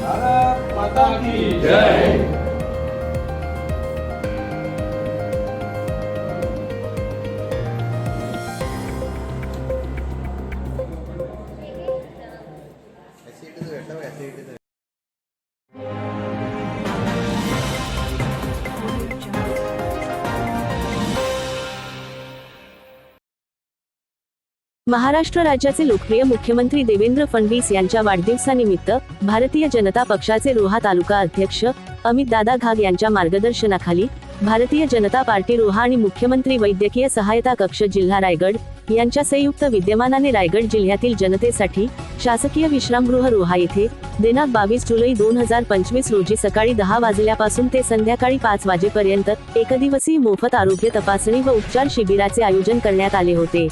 Harap Patah Jai. Maharashtra राज्याचे लोकप्रिय मुख्यमंत्री देवेंद्र फडणवीस यांच्या वाढदिवसानिमित्त भारतीय जनता पक्षाचे रोहा तालुका अध्यक्ष अमित दादा घाग यांच्या मार्गदर्शनाखाली भारतीय जनता पार्टी रोहा आणि मुख्यमंत्री वैद्यकीय सहायता कक्ष जिल्हा रायगड यांच्या संयुक्त विद्यमानाने रायगड जिल्ह्यातील जनतेसाठी शासकीय विश्रामगृह रोहा येथे दिनांक बावीस जुलै दोन हजार पंचवीस रोजी सकाळी दहा वाजल्यापासून ते संध्याकाळी पाच वाजेपर्यंत एकदिवसीय मोफत आरोग्य तपासणी व उपचार शिबिराचे आयोजन करण्यात आले होते.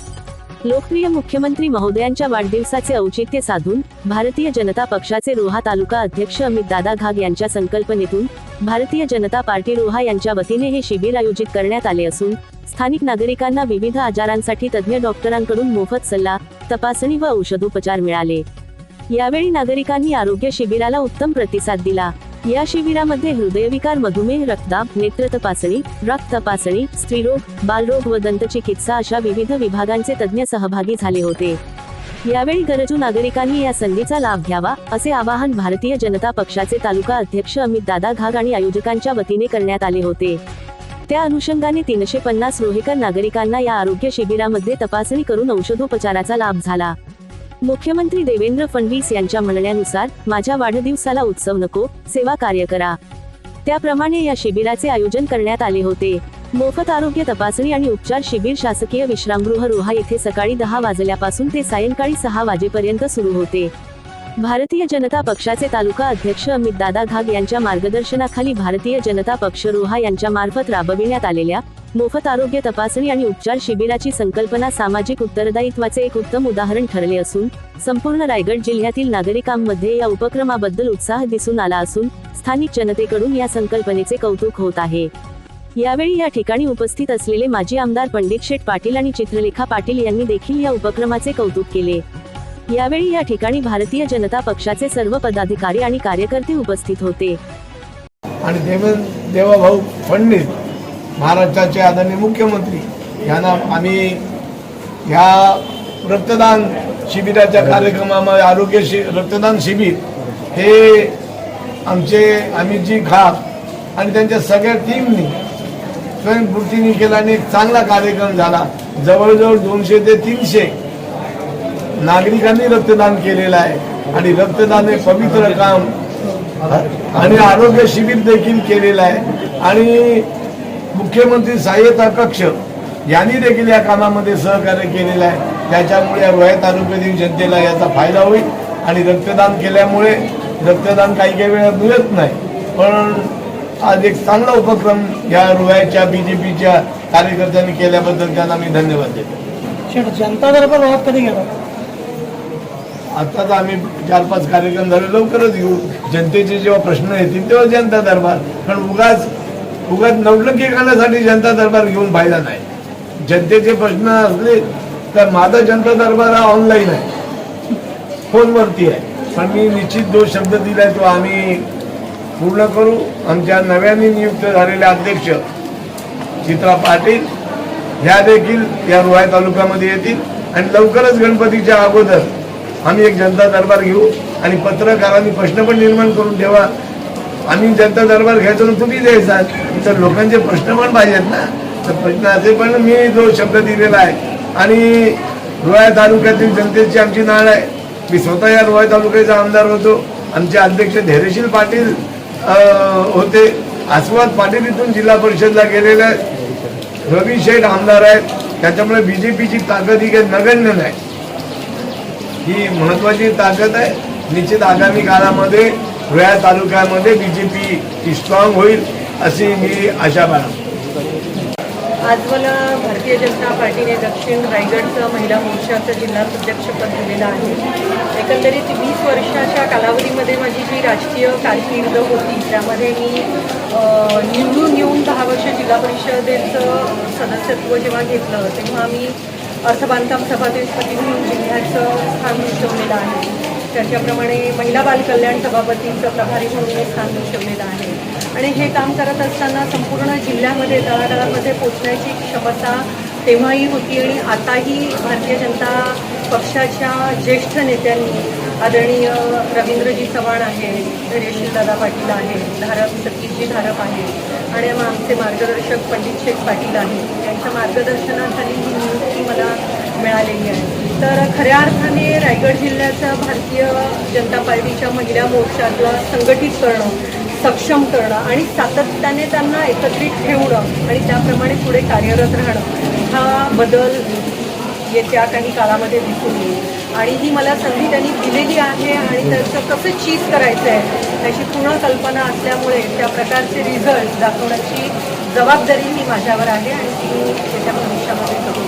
लोकप्रिय मुख्यमंत्री महोदयांच्या वाढदिवसाचे औचित्य साधून भारतीय जनता पक्षाचे रोहा तालुका अध्यक्ष अमित दादा घाग यांच्या संकल्पनेतून भारतीय जनता पार्टी रोहा यांच्या वतीने हे शिबिर आयोजित करण्यात आले असून स्थानिक नागरिकांना विविध आजारांसाठी तज्ज्ञ डॉक्टरांकडून मोफत सल्ला तपासणी व औषधोपचार मिळाले. यावेळी नागरिकांनी आरोग्य शिबिराला उत्तम प्रतिसाद दिला. या शिबिरामध्ये हृदयविकार मधुमेह रक्तदाब नेत्र तपासणी रक्त तपासणी स्त्रीरोग बालरोग व दंतचिकित्सा अशा विविध विभागांचे तज्ज्ञ सहभागी झाले होते. यावेळी गरजू नागरिकांनी या संधीचा लाभ घ्यावा असे आवाहन भारतीय जनता पक्षाचे तालुका अध्यक्ष अमित दादा घाग आणि आयोजकांच्या वतीने करण्यात आले होते. त्या अनुषंगाने तीनशे पन्नास रोहेकर नागरिकांना या आरोग्य शिबिरामध्ये तपासणी करून औषधोपचाराचा लाभ झाला. मुख्यमंत्री देवेंद्र फडणवीस यांच्या म्हणण्यानुसार माझ्या वाढदिवसाला उत्सव नको सेवा कार्य करा. त्याप्रमाणे या शिबिराचे आयोजन करण्यात आले होते. मोफत आरोग्य तपासणी आणि उपचार शिबिर शासकीय विश्रामगृह रोहा येथे सकाळी दहा वाजल्यापासून ते सायंकाळी सहा वाजेपर्यंत सुरू होते. भारतीय जनता पक्षाचे तालुका अध्यक्ष अमित दादा घाग यांच्या मार्गदर्शनाखाली भारतीय जनता पक्ष रोहा यांच्या मार्फत राबविण्यात आलेल्या मोफत आरोग्य तपासणी आणि उपचार शिबिराची संकल्पना सामाजिक उत्तरदायित्वाचे एक उत्तम उदाहरण ठरले असून संपूर्ण रायगड जिल्ह्यातील नागरिकांमध्ये या उपक्रमाबद्दल उत्साह दिसून आला असून स्थानिक जनतेकडून या संकल्पनेचे कौतुक होत आहे. यावेळी या ठिकाणी उपस्थित असलेले माजी आमदार पंडित शेठ पाटील आणि चित्रलेखा पाटील यांनी देखील या उपक्रमाचे कौतुक केले. यावेळी या ठिकाणी भारतीय जनता पक्षाचे सर्व पदाधिकारी आणि कार्यकर्ते उपस्थित होते. आणि देवा भाऊ फडणवीस महाराष्ट्राचे आदरणीय मुख्यमंत्री यांना आम्ही ह्या रक्तदान शिबिराच्या कार्यक्रमामध्ये आरोग्य शि रक्तदान शिबिर हे आमचे अमितजी खाप आणि त्यांच्या सगळ्या टीमनी स्वयंपूर्तीने केला आणि एक चांगला कार्यक्रम झाला. जवळजवळ दोनशे ते तीनशे नागरिकांनी रक्तदान केलेलं आहे आणि रक्तदान हे पवित्र काम आणि आरोग्य शिबिर देखील केलेलं आहे. आणि मुख्यमंत्री सहाय्यता कक्ष यांनी देखील या कामामध्ये सहकार्य केलेलं आहे. त्याच्यामुळे या रोह्या तालुक्यातील जनतेला याचा फायदा होईल आणि रक्तदान केल्यामुळे रक्तदान काही काही वेळा मिळत नाही. पण आज एक चांगला उपक्रम या रोह्याच्या बी जे पीच्या कार्यकर्त्यांनी केल्याबद्दल त्यांना मी धन्यवाद देतो. जनता दरबार रोहात कधी गेला? आता तर आम्ही चार पाच कार्यक्रम झाले लवकरच घेऊ जनतेचे जेव्हा प्रश्न येतील तेव्हा जनता दरबार. पण उगाच उगाच नवलंकी करण्यासाठी जनता दरबार घेऊन फायदा नाही. जनतेचे प्रश्न असले तर माझा जनता दरबार हा ऑनलाईन आहे. फोनवरती आहे. पण मी निश्चित जो शब्द दिलाय तो आम्ही पूर्ण करू. आमच्या नव्याने नियुक्त झालेले अध्यक्ष चित्रा पाटील ह्या देखील या रोहा तालुक्यामध्ये येतील. आणि लवकरच गणपतीच्या अगोदर आम्ही एक जनता दरबार घेऊ आणि पत्रकारांनी प्रश्न पण निर्माण करून ठेवा. आम्ही जनता दरबार घ्यायचो ना तुम्ही द्यायचा. तर लोकांचे प्रश्न पण पाहिजेत ना. तर प्रश्न असे पण मी जो शब्द दिलेला आहे. आणि रोया तालुक्यातील जनतेची आमची नाळ आहे. मी स्वतः या रोया तालुक्याचा आमदार होतो. आमचे अध्यक्ष धैर्यशील पाटील होते. आस्वाद पाटील इथून जिल्हा परिषदला गेलेले आहेत. रवी शेठ आमदार आहेत. त्याच्यामुळे बीजेपीची ताकद ही काही नगण्य नाही. ही महत्वाची ताकद आहे. निश्चित आगामी काळामध्ये धुळ्या तालुक्यामध्ये बी जे पी स्ट्रॉंग होईल अशी मी आशा बाळगतो आज मला भारतीय जनता पार्टीने दक्षिण रायगडचं महिला मोर्चाचं जिल्हा अध्यक्षपद दिलेलं आहे. एकंदरीत वीस वर्षाच्या कालावधीमध्ये माझी जी राजकीय कारकीर्द होती त्यामध्ये मी निवडून येऊन दहा वर्ष जिल्हा परिषदेचं सदस्यत्व जेव्हा घेतलं तेव्हा मी अर्थबांधकाम सभापती म्हणून जिल्ह्याचं स्थान भूषवलेलं आहे. त्याच्याप्रमाणे महिला बाल कल्याण प्रभारी म्हणून मी स्थान दर्शवलेलं आहे. आणि हे काम करत असताना संपूर्ण जिल्ह्यामध्ये तळागाळामध्ये पोचण्याची क्षमता तेव्हाही होती आणि आताही भारतीय जनता पक्षाच्या ज्येष्ठ नेत्यांनी आदरणीय रवींद्रजी चव्हाण आहे धैर्यशील दादा पाटील आहे धारप सतीशजी धारप आहे आणि मग आमचे मार्गदर्शक पंडित शेख पाटील आहेत. यांच्या मार्गदर्शनाखाली ही नियुक्ती मला मिळालेली आहे. तर खऱ्या अर्थाने रायगड जिल्ह्याचा भारतीय जनता पार्टीच्या महिला मोर्चाला संघटित करणं सक्षम करणं आणि सातत्याने त्यांना एकत्रित ठेवणं आणि त्याप्रमाणे पुढे कार्यरत राहणं हा बदल येत्या काही काळामध्ये दिसून येईल. आणि ही मला संधी त्यांनी दिलेली आहे आणि त्याचं कसं चीज करायचं आहे त्याची पूर्ण कल्पना असल्यामुळे त्या प्रकारचे रिझल्ट दाखवण्याची जबाबदारी ही माझ्यावर आहे आणि ती मी भविष्यामध्ये करू.